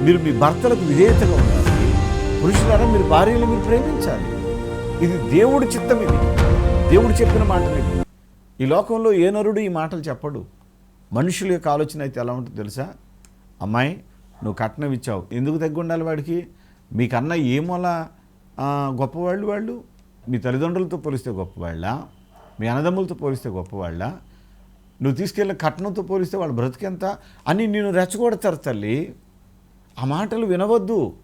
మీరు మీ భర్తలకు విధేయతగా ఉండాలి. పురుషులారా మీరు భార్యలు మీరు ప్రేమించాలి. ఇది దేవుడి చిత్తం ఇది. దేవుడు చెప్పిన మాటలు ఇది. ఈ లోకంలో ఏ నరుడు ఈ మాటలు చెప్పడు. మనుషుల యొక్క ఆలోచన అయితే ఎలా ఉంటుందో తెలుసా? అమ్మాయి నువ్వు కట్నం ఇచ్చావు. ఎందుకు తగ్గి ఉండాలి వాడికి? మీకన్నా ఏమోలా గొప్పవాళ్ళు వాళ్ళు? మీ తల్లిదండ్రులతో పోలిస్తే గొప్పవాళ్ళ? మీ అన్నదమ్ములతో పోలిస్తే గొప్పవాళ్ళ? నువ్వు తీసుకెళ్ళిన కట్నంతో పోలిస్తే వాళ్ళ బ్రతికెంత? అని నేను రెచ్చగొడతారు తల్లి. ఆ మాటలు వినవద్దు.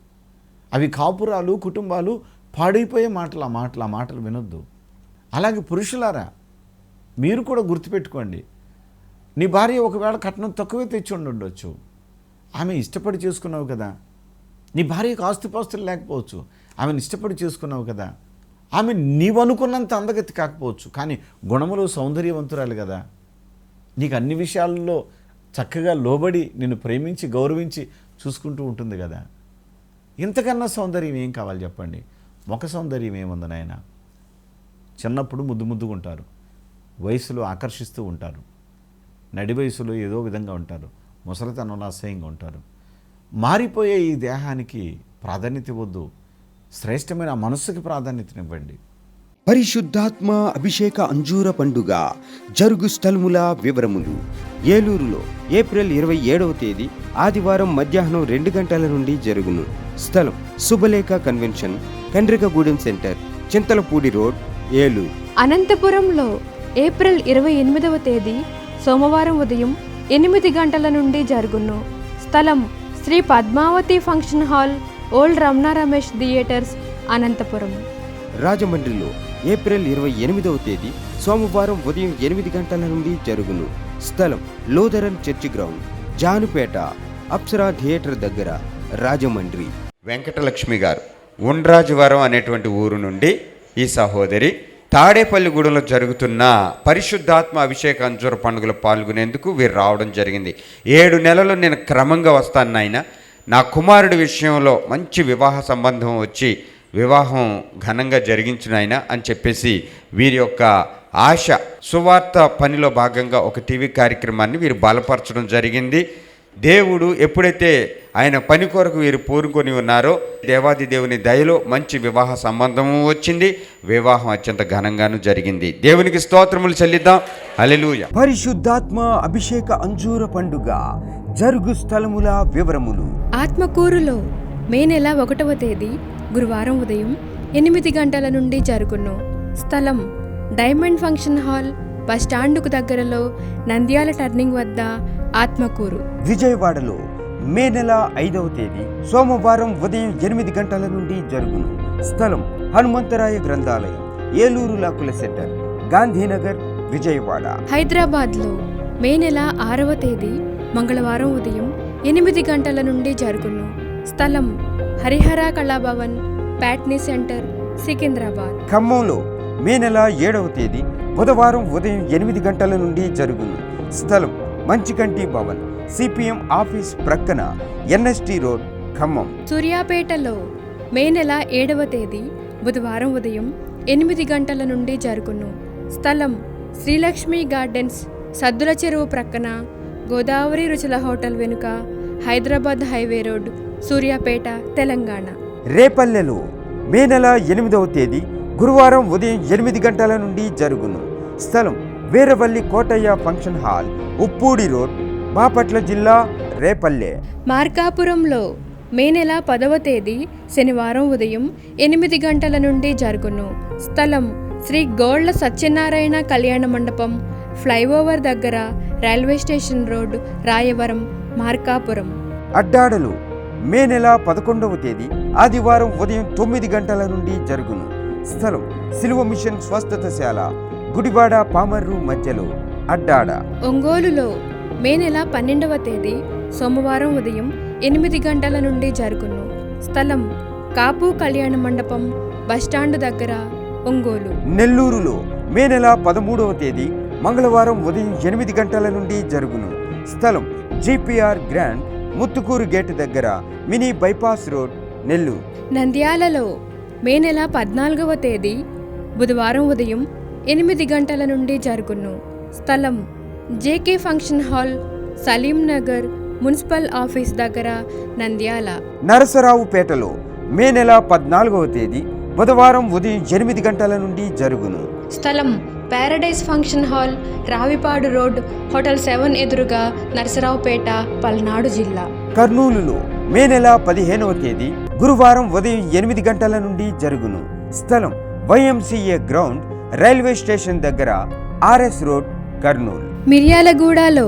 అవి కాపురాలు కుటుంబాలు పాడైపోయే మాటలు ఆ మాటలు ఆ మాటలు వినొద్దు. అలాగే పురుషులారా మీరు కూడా గుర్తుపెట్టుకోండి. నీ భార్య ఒకవేళ కట్నం తక్కువే తెచ్చి ఉండొచ్చు. ఆమె ఇష్టపడి చేసుకున్నావు కదా. నీ భార్యకు ఆస్తిపాస్తులు లేకపోవచ్చు. ఆమెను ఇష్టపడి చేసుకున్నావు కదా. ఆమె నీవనుకున్నంత అందగతి కాకపోవచ్చు. కానీ గుణములో సౌందర్యవంతురాలు కదా. నీకు అన్ని విషయాల్లో చక్కగా లోబడి నిన్ను ప్రేమించి గౌరవించి చూసుకుంటూ ఉంటుంది కదా. ఇంతకన్నా సౌందర్యం ఏం కావాలి చెప్పండి? ముఖ సౌందర్యం ఏముంది నాయన? చిన్నప్పుడు ముద్దు ముద్దుగా ఉంటారు. వయసులో ఆకర్షిస్తూ ఉంటారు. నడి వయసులో ఏదో విధంగా ఉంటారు. ముసలితనంలో అసహ్యంగా ఉంటారు. మారిపోయే ఈ దేహానికి ప్రాధాన్యత ఇవ్వద్దు. శ్రేష్టమైన మనస్సుకి ప్రాధాన్యతనివ్వండి. పరిశుద్ధాత్మ అభిషేక అంజూర పండుగ జరుగు స్థలముల వివరములు. ఏలూరులో ఏప్రిల్ ఇరవై ఏడవ తేదీ ఆదివారం మధ్యాహ్నం రెండు గంటల నుండి జరుగును. స్థలం Subhalekha convention Kandrikagudem centre Chintalapudi road Eluru. అనంతపురంలో ఏప్రిల్ ఇరవై ఎనిమిదవ తేదీ సోమవారం ఉదయం ఎనిమిది గంటల నుండి జరుగును. స్థలం Sri Padmavathi function hall old Ramana Ramesh theatres Anantapuram. రాజమండ్రిలో ఏప్రిల్ ఇరవై ఎనిమిదవ తేదీ సోమవారం ఉదయం ఎనిమిది గంటల నుండి జరుగును. స్థలం Lutheran church ground Janupeta Apsara theatre దగ్గర రాజమండ్రి. వెంకటలక్ష్మి గారు ఉండ్రాజవరం అనేటువంటి ఊరు నుండి ఈ సహోదరి తాడేపల్లిగూడెంలో జరుగుతున్న పరిశుద్ధాత్మ అభిషేక అంజూర పండుగలో పాల్గొనేందుకు వీరు రావడం జరిగింది. ఏడు నెలలు నేను క్రమంగా వస్తాను నాయన. నా కుమారుడి విషయంలో మంచి వివాహ సంబంధం వచ్చి వివాహం ఘనంగా జరిగించిన ఆయన అని చెప్పేసి వీరి యొక్క ఆశ సువార్త పనిలో భాగంగా ఒక టీవీ కార్యక్రమాన్ని వీరు బలపరచడం జరిగింది. దేవుడు ఎప్పుడైతే ఆయన పని కొరకు వీరు పూరుకొని ఉన్నారో దేవాది దేవుని దయలో మంచి వివాహ సంబంధము వచ్చింది. వివాహం అత్యంత ఘనంగాను జరిగింది. దేవునికి స్తోత్రములు చెల్లిద్దాం. హల్లెలూయా. పరిశుద్ధాత్మ అభిషేక అంజూర పండుగ జరుగు స్థలముల వివరములు. ఆత్మకూరులో మే నెల ఒకటవ తేదీ గురువారం ఉదయం ఎనిమిది గంటల నుండి జరుగును. స్థలం డైమండ్ ఫంక్షన్ హాల్ బస్ స్టాండుకు దగ్గరలో నంద్యాల టర్నింగ్ వద్ద ఆత్మకూరు. విజయవాడలో మే నెల ఐదవ తేదీ సోమవారం ఉదయం ఎనిమిది గంటల నుండి జరుగును. స్థలం హనుమంతరాయ గ్రంథాలయం ఏలూరు లాకుల సెంటర్ గాంధీనగర్ విజయవాడ. హైదరాబాద్లో మే నెల ఆరవ తేదీ మంగళవారం ఉదయం ఎనిమిది గంటల నుండి జరుగును. స్థలం హరిహర కళాభవన్ ప్యాట్నీ సెంటర్ సికింద్రాబాద్. ఖమ్మంలో మే నెల ఏడవ తేదీ బుధవారం ఉదయం ఎనిమిది గంటల నుండి జరుగును. స్థలం మంచికంటి భవన్ సిపిఎం ఆఫీస్ ప్రక్కన ఎన్ఎస్టి రోడ్ ఖమ్మం. సూర్యాపేటలో మే నెల ఏడవ తేదీ బుధవారం ఉదయం ఎనిమిది గంటల నుండి జరుగును. స్థలం శ్రీలక్ష్మి గార్డెన్స్ సద్దుల చెరువు ప్రక్కన గోదావరి రుచుల హోటల్ వెనుక హైదరాబాద్ హైవే రోడ్ సూర్యాపేట తెలంగాణ. రేపల్లెలో మే నెల ఎనిమిదవ తేదీ గురువారం ఉదయం ఎనిమిది గంటల నుండి జరుగును. స్థలం Veeravalli Kotaiah function hall Uppudi road Bapatla జిల్లా రేపల్లె. మార్కాపురంలో మే నెల పదవ తేదీ శనివారం ఉదయం ఎనిమిది గంటల నుండి జరుగును. స్థలం శ్రీ గోళ్ళ సత్యనారాయణ కళ్యాణ మండపం ఫ్లైఓవర్ దగ్గర railway station road Rayavaram Markapuram. అడ్డాడలు May నెల పదకొండవ తేదీ ఆదివారం ఉదయం తొమ్మిది గంటల నుండి జరుగును. స్థలం సిలువ మిషన్ స్వస్థతశాల గుడివాడ పామర్రు మధ్యలో అడ్డాడ. ఒంగోలులో మే నెల పన్నెండవ తేదీ సోమవారం ఉదయం ఎనిమిది గంటల నుండి జరుగును. స్థలం కాపు కళ్యాణ మండపం బస్టాండ్ దగ్గర ఒంగోలు. నెల్లూరులో మే నెల పదమూడవ తేదీ మంగళవారం ఉదయం ఎనిమిది గంటల నుండి జరుగును. స్థలం జిపిఆర్ గ్రాండ్ ముత్తుకూరు గేట్ దగ్గర మినీ బైపాస్ రోడ్ నెల్లూరు. నంద్యాలలో మే నెల పద్నాలుగవ తేదీ బుధవారం ఉదయం ఎనిమిది గంటల నుండి జరుగును. స్థలం JK function hall Saleem Nagar municipal office దగ్గర నంద్యాల. నరసరావుపేటలో మే నెల పద్నాలుగవ తేదీ బుధవారం ఉదయం ఎనిమిది గంటల నుండి జరుగును. స్థలం paradise function hall Ravipadu road hotel seven ఎదురుగా నరసరావుపేట పల్నాడు జిల్లా. కర్నూలులో మే నెల పదిహేనవ తేదీ గురువారం ఉదయం ఎనిమిది గంటల నుండి జరుగును. స్థలం వైఎంసీఏ గ్రౌండ్ రైల్వే స్టేషన్ దగ్గర ఆర్ఎస్ రోడ్ కర్నూలు. మిర్యాలగూడలో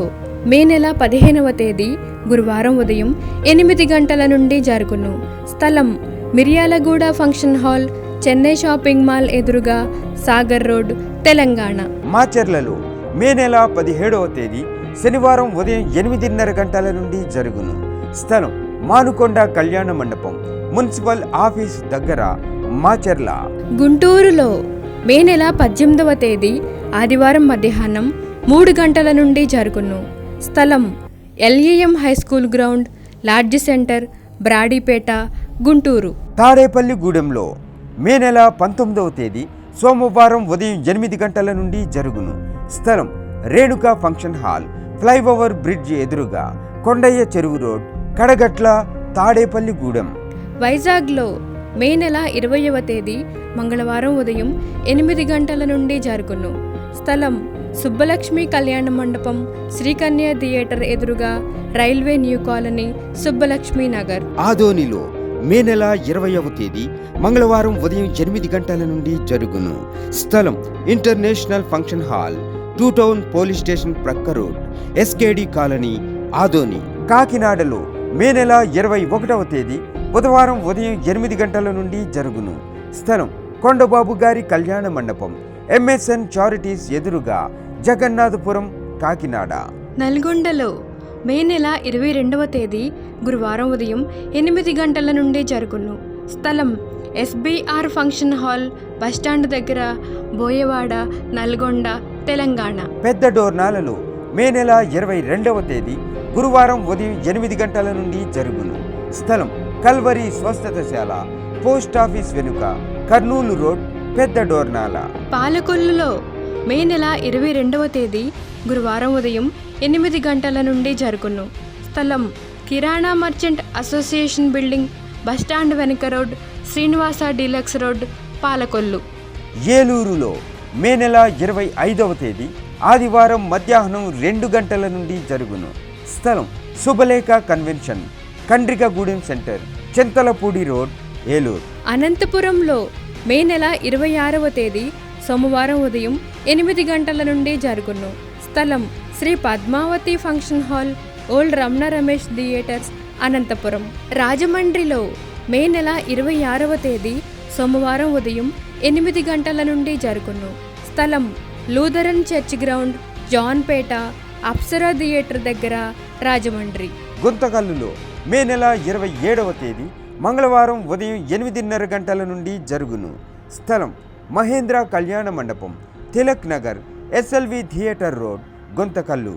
మే నెల పదిహేనవ తేదీ గురువారం ఉదయం ఎనిమిది గంటల నుండి జరుగును. స్థలం Miryalaguda function hall Chennai shopping mall ఎదురుగా సాగర్ రోడ్ తెలంగాణ. మాచర్లలో మే నెల పదిహేడవ తేదీ శనివారం ఉదయం ఎనిమిదిన్నర గంటల నుండి జరుగును. స్థలం మానుకొండ కళ్యాణ మండపం మున్సిపల్ ఆఫీస్ దగ్గర మాచర్ల. గుంటూరులో మే నెల పద్దెనిమిదవ తేదీ ఆదివారం మధ్యాహ్నం మూడు గంటల నుండి జరుగును. స్థలం LEM high school ground lodge centre Brodipet Guntur. Tadepalli గూడెంలో మే నెల పంతొమ్మిదవ తేదీ సోమవారం ఉదయం ఎనిమిది గంటల నుండి జరుగును. స్థలం Renuka function hall flyover bridge ఎదురుగా కొండయ్య చెరువు రోడ్ కడగట్ల తాడేపల్లి గూడెం. వైజాగ్లో మే నెల ఇరవయవ తేదీ మంగళవారం ఉదయం ఎనిమిది గంటల నుండి జరుగును. స్థలం సుబ్బలక్ష్మి కళ్యాణ మండపం శ్రీకన్య థియేటర్ ఎదురుగా railway new colony Subbalakshmi Nagar ఆదోనిలో మే నెల ఇరవైవ తేదీ మంగళవారం ఉదయం ఎనిమిది గంటల నుండి జరుగును. స్థలం international function hall two town police station ప్రక్క రోడ్ ఎస్కేడి కాలనీ ఆదోని. కాకినాడలో మే నెల ఇరవై ఒకటవ తేదీ బుధవారం ఉదయం ఎనిమిది గంటల నుండి జరుగును. స్థలం కొండబాబు గారి కళ్యాణ మండపం ఎంఎస్ఎన్ చారిటీస్ ఎదురుగా జగన్నాథపురం కాకినాడ. నల్గొండలో మే నెల ఇరవై రెండవ తేదీ గురువారం ఉదయం ఎనిమిది గంటల నుండి జరుగును. స్థలం ఎస్బీఆర్ ఫంక్షన్ హాల్ బస్టాండ్ దగ్గర బోయవాడ నల్గొండ తెలంగాణ. పెద్ద డోర్నాలలో మే నెల ఇరవై రెండవ తేదీ గురువారం ఉదయం ఎనిమిది గంటల నుండి జరుగును. స్థలం కల్వరి స్వస్థతశాల పోస్ట్ ఆఫీస్ వెనుక కర్నూలు రోడ్ పెద్ద డోర్నాల. పాలకొల్లులో మే నెల ఇరవై రెండవ తేదీ గురువారం ఉదయం ఎనిమిది గంటల నుండి జరుగును. స్థలం కిరాణా merchant association building bus stand వెనుక road Srinivasa deluxe road Palakollu. ఏలూరులో మే నెల ఇరవై ఐదవ తేదీ ఆదివారం మధ్యాహ్నం రెండు గంటల నుండి జరుగును. స్థలం Subhalekha convention Kandrikagudem centre Chintalapudi road Eluru. అనంతపురంలో మే నెల ఇరవై ఆరవ తేదీ సోమవారం ఉదయం ఎనిమిది గంటల నుండి జరుగును. స్థలం Sri Padmavathi function hall old Ramana Ramesh theatres Anantapuram. రాజమండ్రిలో మే నెల ఇరవై ఆరవ తేదీ సోమవారం ఉదయం ఎనిమిది గంటల నుండి జరుగును. స్థలం Lutheran church ground Janpet Apsara theatre దగ్గర రాజమండ్రి. గుంతకల్లులో మే నెల ఇరవై ఏడవ తేదీ మంగళవారం ఉదయం ఎనిమిదిన్నర గంటల నుండి జరుగును. స్థలం మహేంద్ర కళ్యాణ మండపం Tilak Nagar. SLV theatre road Guntakal.